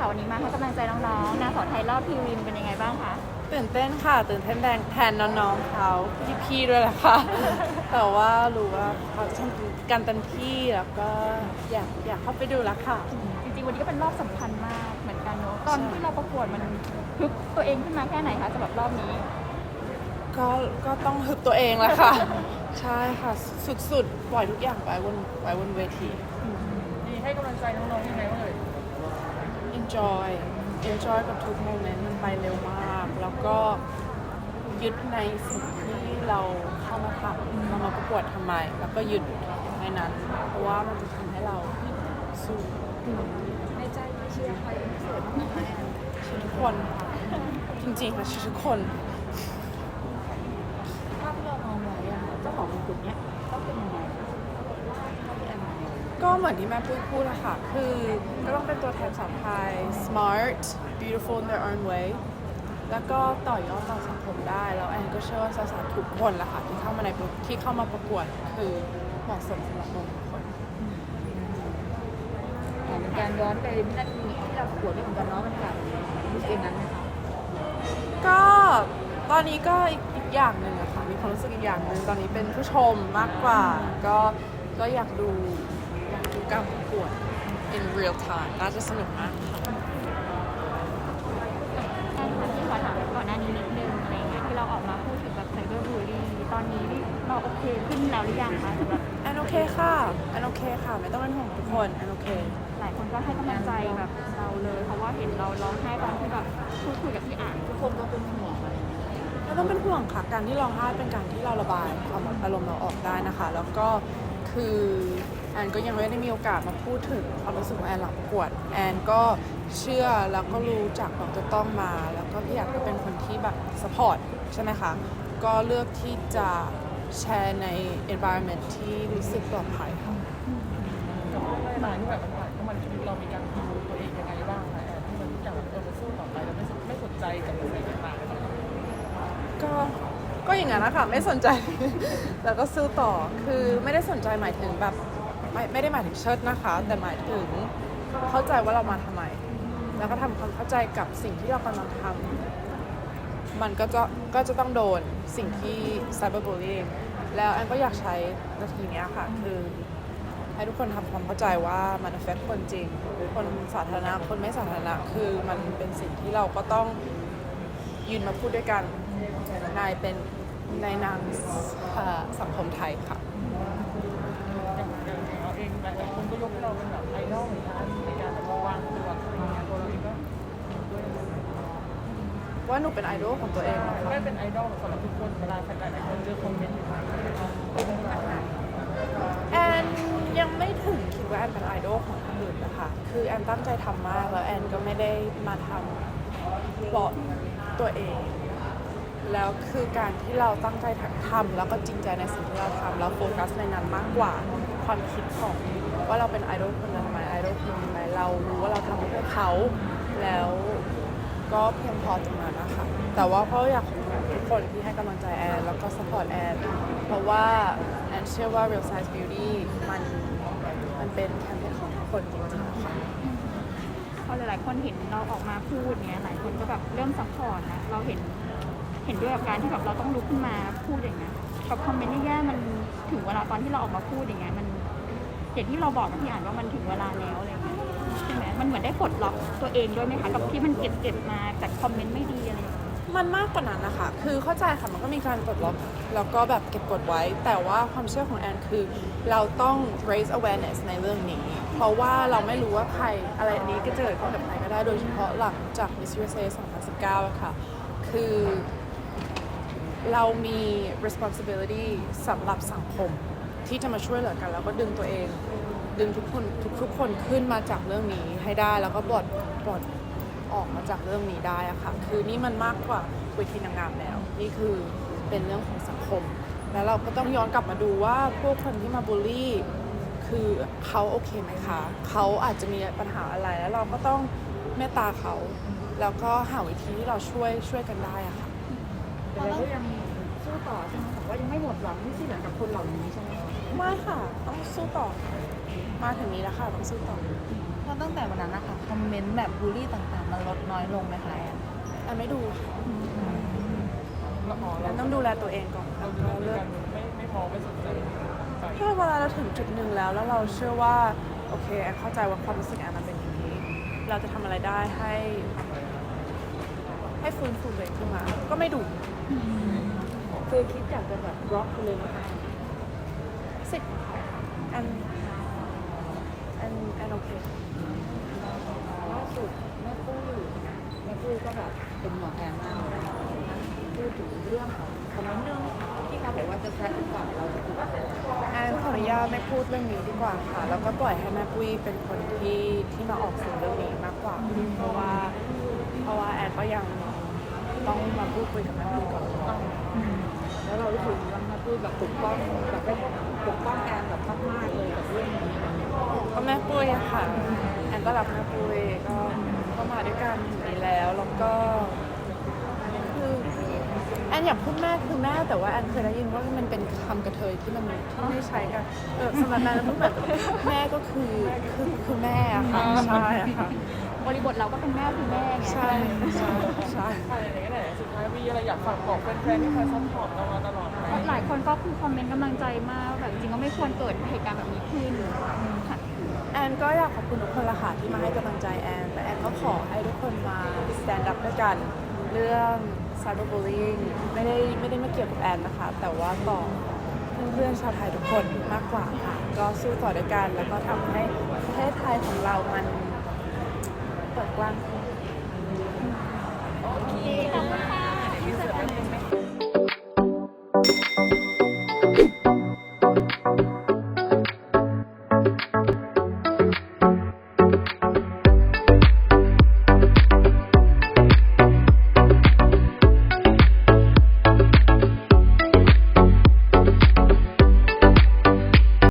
ค่ะวันนี้มาให้กำลังใจน้องๆนางสาวไทยรอบพรีริมเป็นยังไงบ้างคะ ตื่นเต้นค่ะ ตื่นเต้นแดงแทนน้องๆเขาพี่ๆด้วยแหละค่ะ แต่ว่ารู้ว่าเขาทำกันเต็มที่แล้วก็อยากอยากเข้าไปดูแล้วค่ะ จริงๆวันนี้ก็เป็นรอบสำคัญมากเหมือนกันเนอะตอนใช่ ที่เราประกวดมันพึกตัวเองขึ้นมาแค่ไหนคะสำหรับรอบนี้ก็ก็ต้องฮึบตัวเองแหละค่ะ ใช่ค่ะสุดๆปล่อยทุกอย่างไว้บนไว้บนเวทีมีให้กำลังใจน้องๆยังไงบ้างเอ่ย enjoy enjoy กับทุกโมเมนต์มันไปเร็วมาก แล้วก็ยึดในสิ่งที่เราเข้ามาทำเรามาประกวดทำไม แล้วก็ยึดในนั้น เพราะว่ามันจะทำให้เราสู้ในใจเชียร์ใครเป็นพิเศษบ้างไหมชื่อทุกคนค่ะจริงๆค่ะชื่อทุกคน ภาพที่เรามองไว้อะเจ้าของมงกุฎเนี้ยต้องเป็นยังไง ก็ เหมือนที่แม่พูดพูดอะค่ะ คือก็ต้องเป็นตัวแทนสาวไทย smart beautiful in their own way แล้วก็ต่อยอดต่อสังคมได้แล้วแอนก็เชื่อว่าสาวๆทุกคนแหละค่ะที่เข้ามาในประที่เข้ามาประกวดคือเหมาะสมสำหรับมงทุกคนเป็นการย้อนไปวินาทีที่เราประกวดด้วยกันเนาะมันแบบรู้สึกอย่างนั้นไหมคะก็ตอนนี้ก็อีกอีกอย่างหนึ่งอะค่ะมีความรู้สึกอีกอย่างหนึ่งตอนนี้เป็นผู้ชมมากกว่า ก็ก็อยากดู อยากดูการประกวด in real time น่าจะสนุกมากค่ะ ใช่ค่ะที่ขอถามก่อนหน้านี้นิดนึงอะไรเงี้ยที่เราออกมาพูดถึงแบบไซเบอร์บูลลี่ตอนนี้เราโอเคขึ้นแล้วหรือยังคะสำหรับแอนโอเคค่ะแอนโอเคค่ะ ไม่ต้องเป็นห่วงทุกคนแอนโอเค หลายคนก็ให้กำลังใจแบบเราเลย เพราะว่าเห็นเราร้องไห้ตอนที่แบบพูดคุยกับพี่อ่านทุกคนก็เป็นห่วงอะไรเงี้ยไม่ต้องเป็นห่วงค่ะ การที่ร้องไห้เป็นการที่เราระบายความอารมณ์เราออกได้นะคะ แล้วก็คือ แอนก็ยังไม่ได้มีโอกาสมาพูดถึงความรู้สึกของแอนหลังประกวดแอนก็เชื่อแล้วก็รู้จักดรต้องมา แล้วก็พี่อยากก็เป็นคนที่แบบสปอร์ตใช่ไหมคะ ก็เลือกที่จะแชร์ใน environment ที่รู้สึกปลอดภัยค่ะกับเรื่องราวที่แบบมันผ่านเข้ามาในชีวิตเรามีการดูตัวเองยังไงบ้างคะแอนที่มันทุกอย่างแบบเออมันสู้ต่อไปแล้วไม่สนไม่สนใจกับสิ่งต่างๆเลยก็ก็อย่างนั้นนะคะไม่สนใจ แล้วก็สู้ต่อคือไม่ได้สนใจหมายถึงแบบ ไม่ไม่ได้หมายถึงเชิดนะคะ แต่หมายถึงเข้าใจว่าเรามาทำไม แล้วก็ทำความเข้าใจกับสิ่งที่เรากำลังทำมันก็จะก็จะต้องโดนสิ่งที่ cyberbullying แล้วแอนก็อยากใช้นาทีนี้ค่ะ คือให้ทุกคนทำความเข้าใจว่ามัน affect คนจริงคนสาธารณะคนไม่สาธารณะคือมันเป็นสิ่งที่เราก็ต้องยืนมาพูดด้วยกันนายเป็นในนามสังคมไทยค่ะ ว่าหนูเป็นไอดอลของตัวเองเหรอคะ ไม่เป็นไอดอลสำหรับทุกคนเวลาใครหลายๆคนเจอคอมเมนต์อยู่ทางแอนยังไม่ถึงคิดว่าแอนเป็นไอดอลของคนอื่นนะคะ คือแอนตั้งใจทำมากแล้วแอนก็ไม่ได้มาทำเพราะตัวเอง แล้วคือการที่เราตั้งใจทำแล้วก็จริงใจในสิ่งที่เราทำแล้วโฟกัสในนั้นมากกว่าความคิดของว่าเราเป็นไอดอลคนนั้นทำไมไอดอลคนนี้ทำไมเรารู้ว่าเราทำเพื่อเขาแล้ว ก็เพียงพอตรงนั้นนะคะแต่ว่าก็อยากขอบคุณทุกคนที่ให้กำลังใจแอนแล้วก็สปอร์ตแอนเพราะว่าแอนเชื่อว่า Real Size Beauty มันมันเป็นแคมเปญของทุกคนจริงๆค่ะพอหลายๆคนเห็นเราออกมาพูดเนี้ยหลายคนก็แบบเริ่มซัพพอร์ตนะเราเห็นเห็นด้วยกับการที่แบบเราต้องลุกขึ้นมาพูดอย่างเงี้ยกับคอมเมนต์แย่ๆมันถึงเวลาตอนที่เราออกมาพูดอย่างเงี้ยมันอย่างที่เราบอกกับพี่อ่านว่ามันถึงเวลาแล้วเงี้ย ใช่ไหมมันเหมือนได้ปลดล็อกตัวเองด้วยไหมคะกับที่มันเก็บเก็บมาจากคอมเมนต์ไม่ดีอะไรอย่างเงี้ย มันมากกว่านั้นนะคะ คือเข้าใจค่ะ มันก็มีการปลดล็อก แล้วก็แบบเก็บกดไว้ แต่ว่าความเชื่อของแอนคือ เราต้อง raise awareness ในเรื่องนี้ เพราะว่าเราไม่รู้ว่าใครอะไรอันนี้ก็จะเกิดขึ้นกับใครก็ได้ โดยเฉพาะหลังจาก Miss USA 2019อะค่ะ คือเรามี responsibility สำหรับสังคมที่จะมาช่วยเหลือกัน แล้วก็ดึงตัวเอง ดึงทุกคนทุกทุกคนขึ้นมาจากเรื่องนี้ให้ได้แล้วก็ปลดปลดออกมาจากเรื่องนี้ได้อะค่ะคือนี่มันมากกว่าเวทีนางงามแล้ว นี่คือเป็นเรื่องของสังคม แล้วเราก็ต้องย้อนกลับมาดูว่าพวกคนที่มาบูลลี่ คือเขาโอเคไหมคะเขาอาจจะมีปัญหาอะไรแล้วเราก็ต้องเมตตาเขาแล้วก็หาวิธีที่เราช่วยช่วยกันได้อะค่ะแต่เราก็ยังสู้ต่อใช่ไหมแต่ว่ายังไม่หมดหวังที่จะเหลือกับคนเหล่านี้ใช่ไหม ไม่ค่ะ ต้องสู้ต่อ มาถึงนี้แล้วค่ะ ต้องสู้ต่อ เพราะตั้งแต่วันนั้นนะคะคอมเมนต์แบบบูลลี่ต่างๆ มันลดน้อยลงไหมคะแอนแอนไม่ดูค่ะเราอ๋อแอเรานต้องดูแลตัวเองก่อนเราแล้วดูก็แลเลืกัอกนไม่ไม่พอไม่สนใจใจถ้าเวลาเราถึงจุดหนึ่งแล้ว แล้วเราเชื่อว่า โอเคแอนเข้าใจว่าความรู้สึกแอนมันเป็นอย่างนี้ เราจะทำอะไรได้ให้ ให้ฟื้นฟูตัวเองขึ้นมา ก็ไม่ดูเคยคิดอยากจะแบบบล็อกเลยไหมคะ สิแอนแอนแอนโอเคล่าสุดแม่ปุ้ยแม่ปุ้ยก็แบบเป็นหมอแอนมากเลยพูดถึงเรื่องของคอมเมนต์หนึงที่เขาบอกว่าจะแซะก่อนเราจะถูกแซะแอนขออนุญาตไม่พูดเรื่องนี้ดีกว่าค่ะแล้วก็ปล่อยให้แม่ปุ้ยเป็นคนที่ที่มาออกสื่อเรื่องนี้มากกว่า เพราะว่าเพราะว่าแอนก็ยังต้องมาพูดคุยกับแม่ปุ้ยก่อน แล้วเรารู้สึกว่าแม่ปุ้ยแบบปกป้องแบบเป็นปกป้องแอนแบบมากๆเลยกับเรื่องนี้ก็แม่ปุ้ยอะค่ะแอนก็รักแม่ปุ้ยก็ก็มาด้วยกันอยู่ดีแล้วแล้วก็คือแอนอยากพูดแม่คือแม่แต่ว่าแอนเคยได้ยินว่ามันเป็นคำกระเทยที่มันที่ไม่ใช้กันเออสำหรับแอนพูดแบบแม่ก็คือคือคือแม่อะค่ะใช่อะค่ะ บริบทเราก็เป็นแม่คือแม่ไงใช่ ใช่ ใช่ใช่อะไรอย่างเงี้ยแหละสุดท้ายมีอะไรอยากฝากบอกแฟนๆที่คอยซัพพอร์ตเรามาตลอดไหมหลายคนก็คือคอมเมนต์กำลังใจมากว่าแบบจริงๆก็ไม่ควรเกิดเหตุการณ์แบบนี้ขึ้นค่ะแอนก็อยากขอบคุณทุกคนละค่ะที่มาให้กำลังใจแอนแต่แอนก็ขอให้ทุกคนมา stand up ด้วยกัน เรื่อง cyberbullying ไม่ได้ไม่ได้มาเกี่ยวกับแอนนะคะ แต่ว่าต่อเพื่อนๆชาวไทยทุกคนมากกว่าค่ะ ก็สู้ต่อด้วยกันแล้วก็ทำให้ประเทศไทยของเรามัน เปิดกว้างขึ้นเคขอบนึงไหม